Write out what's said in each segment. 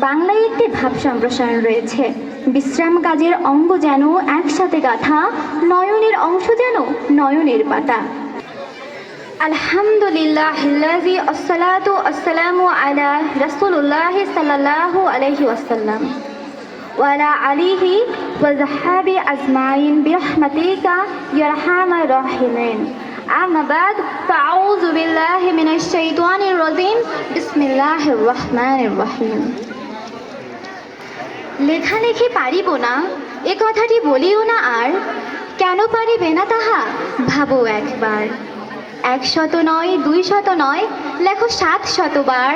বাংলায় একটি ভাব সম্প্রসারণ রয়েছে বিশ্রাম কাজের অঙ্গ যেন একসাথে গাথা নয়নের অংশ যেন নয়নের পাতা আলহামদুলিল্লাহ আসসালাতু আসসালামু আলা রাসূলুল্লাহ সাল্লাল্লাহু আলাইহি ওয়াসাল্লাম وعلى آله وصحبه أجمعين برحمتك يا أرحم الراحمين أما بعد فأعوذ بالله من الشيطان الرجيم بسم الله الرحمن الرحيم লেখালেখি পারিব না, এ কথাটি বলিও না আর। কেন পারিবে না তাহা? ভাবো একবার। এক শত নয় দুই শত নয়, লেখো সাত শতবার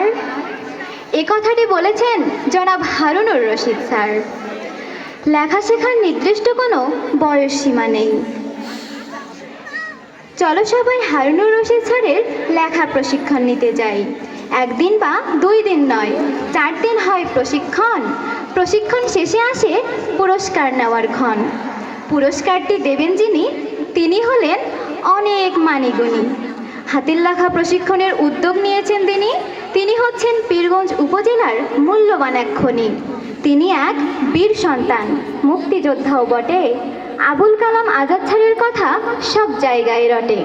এ কথাটি বলেছেন জনাব হারুনুর রশিদ স্যার। লেখা শেখার নির্দিষ্ট কোনো বয়স সীমা নেই। চলো সবাই হারুনুর রশিদ স্যারের লেখা প্রশিক্ষণ নিতে যাই। একদিন বা দুই দিন নয়, চার দিন হয় প্রশিক্ষণ। প্রশিক্ষণ শেষে আসে পুরস্কার নেওয়ার ক্ষণ। পুরস্কারটি দেবেন যিনি, তিনি হলেন অনেক মানিগুণী। হাতের লেখা প্রশিক্ষণের উদ্যোগ নিয়েছেন তিনি তিনি হচ্ছেন পীরগঞ্জ উপজেলার মূল্যবান এক খনি। তিনি এক বীর সন্তান, মুক্তিযোদ্ধাও বটে। আবুল কালাম আজাদ স্যারের কথা সব জায়গায় রটে।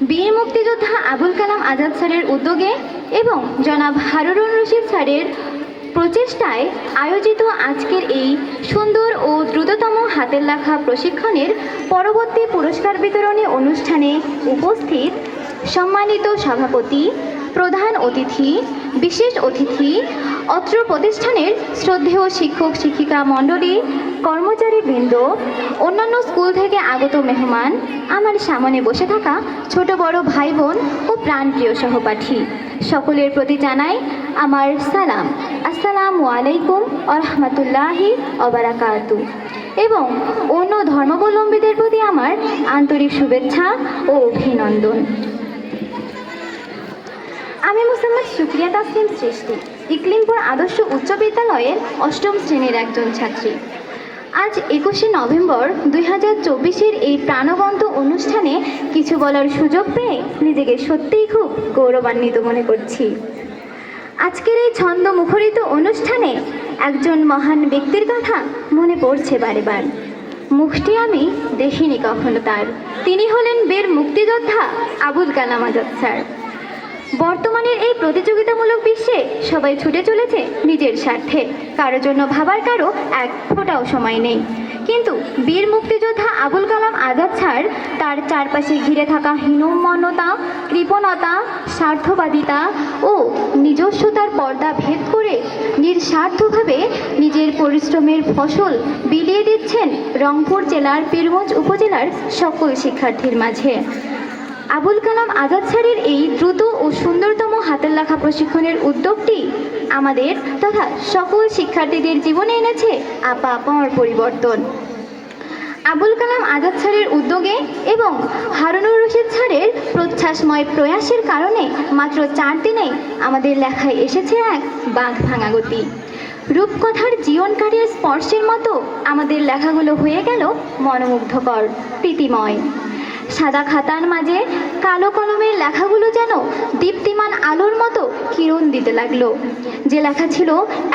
বীর মুক্তিযোদ্ধা আবুল কালাম আজাদ স্যারের উদ্যোগে এবং জনাব হারুনুর রশিদ স্যারের প্রচেষ্টায় আয়োজিত আজকের এই সুন্দর ও দ্রুততম হাতের লেখা প্রশিক্ষণের পরবর্তী পুরস্কার বিতরণী অনুষ্ঠানে উপস্থিত সম্মানিত সভাপতি, প্রধান অতিথি, বিশেষ অতিথি, অত্র প্রতিষ্ঠানের শ্রদ্ধেয় শিক্ষক, শিক্ষিকা মণ্ডলী কর্মচারীবৃন্দ, অন্যান্য স্কুল থেকে আগত মেহমান, আমার সামনে বসে থাকা ছোট বড় ভাই বোন ও প্রাণপ্রিয় সহপাঠী। সকলের প্রতি জানাই আমার সালাম। আসসালামু আলাইকুম আরহামতুল্লাহি অবরাকাতু এবং অন্য ধর্মাবলম্বীদের প্রতি আমার আন্তরিক শুভেচ্ছা ও অভিনন্দন। আমি মুসাম্মদ সুপ্রিয়া তাসলিম সৃষ্টি, ইকলিমপুর আদর্শ উচ্চ বিদ্যালয়ের অষ্টম শ্রেণির একজন ছাত্রী। আজ একুশে নভেম্বর দুই হাজার চব্বিশের এই প্রাণবন্ত অনুষ্ঠানে কিছু বলার সুযোগ পেয়ে নিজেকে সত্যিই খুব গৌরবান্বিত মনে করছি। আজকের এই ছন্দ মুখরিত অনুষ্ঠানে একজন মহান ব্যক্তির কথা মনে পড়ছে বারে বার মুখটি আমি দেখিনি কখনো তার। তিনি হলেন বীর মুক্তিযোদ্ধা আবুল কালাম আজাদ স্যার। বর্তমানের এই প্রতিযোগিতামূলক বিশ্বে সবাই ছুটে চলেছে নিজের স্বার্থে। কারোর জন্য ভাবার কারও এক ফোটাও সময় নেই। কিন্তু বীর মুক্তিযোদ্ধা আবুল কালাম আজাদ স্যার তার চারপাশে ঘিরে থাকা হীনমন্যতা কৃপণতা, স্বার্থবাদিতা ও নিজস্বতার পর্দা ভেদ করে নিঃস্বার্থভাবে নিজের পরিশ্রমের ফসল বিলিয়ে দিচ্ছেন রংপুর জেলার পীরগঞ্জ উপজেলার সকল শিক্ষার্থীর মাঝে। আবুল কালাম আজাদ স্যারের এই দ্রুত ও সুন্দরতম হাতের লেখা প্রশিক্ষণের উদ্যোগটি আমাদের তথা সকল শিক্ষার্থীদের জীবনে এনেছে আপা আপার পরিবর্তন। আবুল কালাম আজাদ স্যারের উদ্যোগে এবং হারুনুর রশিদ স্যারের প্রচ্ছাসময় প্রয়াসের কারণে মাত্র চার দিনেই আমাদের লেখায় এসেছে এক বাঁধ ভাঙা গতি। রূপকথার জীবনকারীর স্পর্শের মতো আমাদের লেখাগুলো হয়ে গেল মনোমুগ্ধকর, প্রীতিময়। সাদা খাতার মাঝে কালো কলমের লেখাগুলো যেন দীপ্তিমান আলোর মতো কিরণ দিতে লাগল। যে লেখা ছিল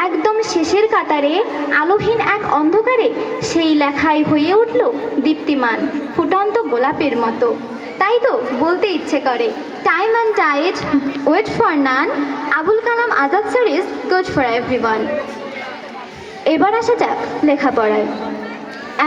একদম শেষের কাতারে, আলোহীন এক অন্ধকারে, সেই লেখায় হয়ে উঠল দীপ্তিমান, ফুটন্ত গোলাপের মতো। তাই তো বলতে ইচ্ছে করে time and tide wait for none Abul Kalam Azad sir is good for everyone এবার আসা যাক লেখাপড়ায়।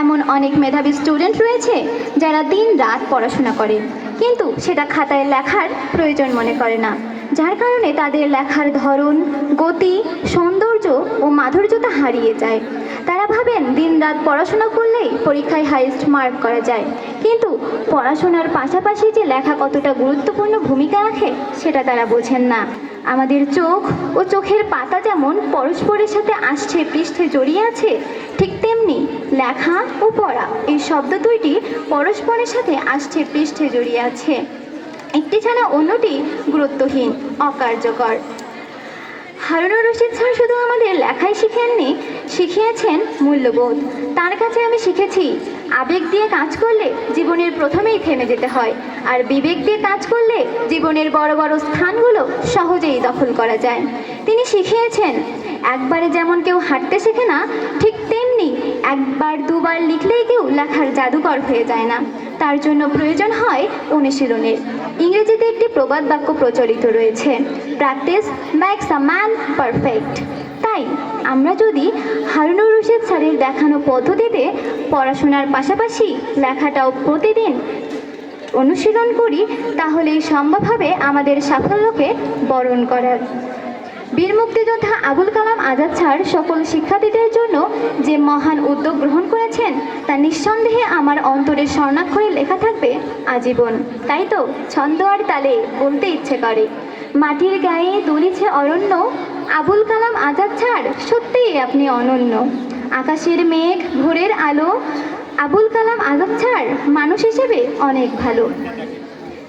এমন অনেক মেধাবী স্টুডেন্ট রয়েছে যারা দিন রাত পড়াশোনা করে। কিন্তু সেটা খাতায় লেখার প্রয়োজন মনে করে না। যার কারণে তাদের লেখার ধরন, গতি, সৌন্দর্য ও মাধুর্যতা হারিয়ে যায়। তারা ভাবেন দিন রাত পড়াশোনা করলেই পরীক্ষায় হাইয়েস্ট মার্ক করা যায়। কিন্তু পড়াশোনার পাশাপাশি যে লেখা কতটা গুরুত্বপূর্ণ ভূমিকা রাখে, সেটা তারা বোঝেন না। আমাদের চোখ ও চোখের পাতা যেমন পরস্পরের সাথে আসছে পৃষ্ঠে জড়িয়ে আছে, ঠিক লেখা ও পড়া। এই শব্দ দুইটি পরস্পরের সাথে আসছে পৃষ্ঠে জড়িয়ে আছে। একটি ছাড়া অন্যটি গুরুত্বহীন, অকার্যকর। হারুনুর রশিদ স্যার শুধু আমাদের লেখাই শিখেননি, শিখিয়েছেন মূল্যবোধ। তার কাছে আমি শিখেছি, আবেগ দিয়ে কাজ করলে জীবনের প্রথমেই থেমে যেতে হয়, আর বিবেক দিয়ে কাজ করলে জীবনের বড় বড় স্থানগুলো সহজেই দখল করা যায়। তিনি শিখিয়েছেন, একবারে যেমন কেউ হাঁটতে শেখে না, ঠিক একবার, দুবার লিখলেই কেউ লেখার জাদুকর হয়ে যায় না। তার জন্য প্রয়োজন হয় অনুশীলনের। ইংরেজিতে একটি প্রবাদ বাক্য প্রচলিত রয়েছে। Practice makes a man perfect. তাই আমরা যদি হারুনুর রশিদ স্যারের দেখানো পদ্ধতিতে পড়াশোনার পাশাপাশি লেখাটাও প্রতিদিন অনুশীলন করি, তাহলেই সম্ভব হবে আমাদের সাফল্যকে বরণ করার। বীর মুক্তিযোদ্ধা আবুল কালাম আজাদ স্যার সকল শিক্ষার্থীদের জন্য যে মহান উদ্যোগ গ্রহণ করেছেন, তা নিঃসন্দেহে আমার অন্তরের স্বর্ণাক্ষরে লেখা থাকবে আজীবন। তাই তো ছন্দ আর তালে বলতে ইচ্ছে করে। মাটির গায়ে দুলিছে অরণ্য, আবুল কালাম আজাদ স্যার সত্যিই আপনি অনন্য। আকাশের মেঘ, ভোরের আলো, আবুল কালাম আজাদ স্যার মানুষ হিসেবে অনেক ভালো।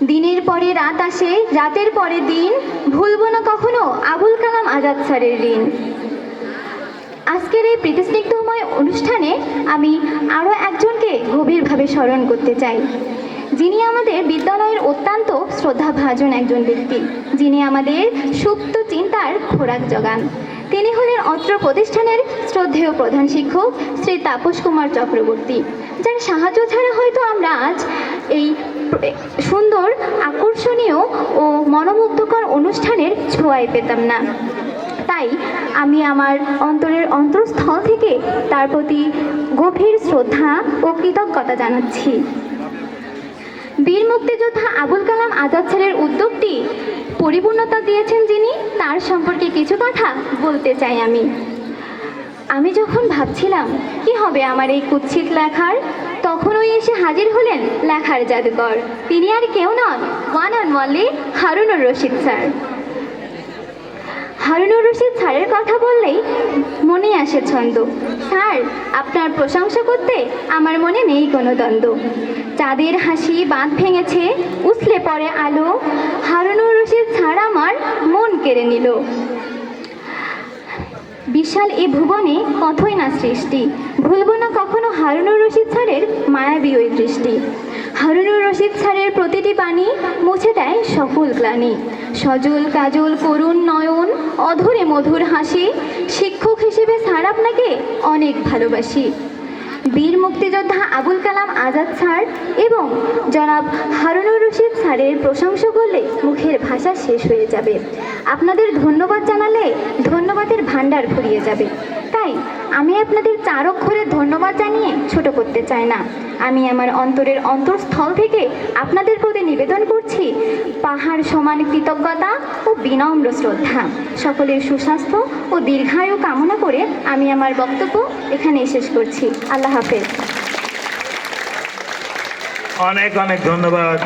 দিনের পরে রাত আসে, রাতের পরে দিন। ভুলবো না কখনো আবুল কালাম আজাদ স্যারের ঋণ। আজকের এই প্রীতিস্নিগ্ধময় অনুষ্ঠানে আমি আরও একজনকে গভীরভাবে স্মরণ করতে চাই। যিনি আমাদের বিদ্যালয়ের অত্যন্ত শ্রদ্ধাভাজন একজন ব্যক্তি। যিনি আমাদের সুপ্ত চিন্তার খোরাক জোগান। তিনি হলেন অত্র প্রতিষ্ঠানের শ্রদ্ধেয় প্রধান শিক্ষক শ্রী তাপস কুমার চক্রবর্তী, যার সাহায্য ছাড়া হয়তো আমরা আজ এই সুন্দর, আকর্ষণীয় ও মনোমুগ্ধকর অনুষ্ঠানের ছোঁয়ায় পেতাম না। তাই আমি আমার অন্তরের অন্তরস্থল থেকে তার প্রতি গভীর শ্রদ্ধা ও কৃতজ্ঞতা জানাচ্ছি। বীর মুক্তিযোদ্ধা আবুল কালাম আজাদ স্যারের উদ্যোগটি পরিপূর্ণতা দিয়েছেন যিনি, তার সম্পর্কে কিছু কথা বলতে চাই আমি। আমি যখন ভাবছিলাম, কি হবে আমার এই কুৎসিত লেখার তখন ওই এসে হাজির হলেন লেখার জাদুকর। তিনি আর কেউ নন one and only Harunur Rashid sir. Harunur Rashid স্যারের কথা বললেই মনে আসে ছন্দ। স্যার, আপনার প্রশংসা করতে আমার মনে নেই কোনো দ্বন্দ্ব। চাঁদের হাসি বাঁধ ভেঙেছে, উছলে পড়ে আলো। হারুনুর রশিদ স্যার আমার মন কেড়ে নিল। বিশাল এ ভুবনে কথই না সৃষ্টি। ভুলব না কখনো হারুনুর রশিদ স্যারের মায়াবী ওই দৃষ্টি। হারুনুর রশিদ স্যারের প্রতিটি বাণী মুছে দেয় সকল গ্লানি। সজল, কাজল, করুণ, নয়ন, অধরে মধুর হাসি শিক্ষক হিসেবে স্যার আপনাকে অনেক ভালোবাসি। বীর মুক্তিযোদ্ধা আবুল কালাম আজাদ স্যার এবং জনাব হারুনুর রশিদ স্যারের প্রশংসা করলে মুখের ভাষা শেষ হয়ে যাবে। আপনাদের ধন্যবাদ জানালে ধন্যবাদের ভাণ্ডার ফুরিয়ে যাবে। তাই আমি আপনাদের চার অক্ষরের ধন্যবাদ জানিয়ে ছোট করতে চাই না। আমি আমার অন্তরের অন্তরস্থল থেকে আপনাদের প্রতি নিবেদন করছি, পাহাড় সমান কৃতজ্ঞতা ও বিনম্র শ্রদ্ধা। সকলের সুস্বাস্থ্য ও দীর্ঘায়ু কামনা করে আমি আমার বক্তব্য এখানে শেষ করছি। আল্লাহ হাফেজ। অনেক অনেক ধন্যবাদ।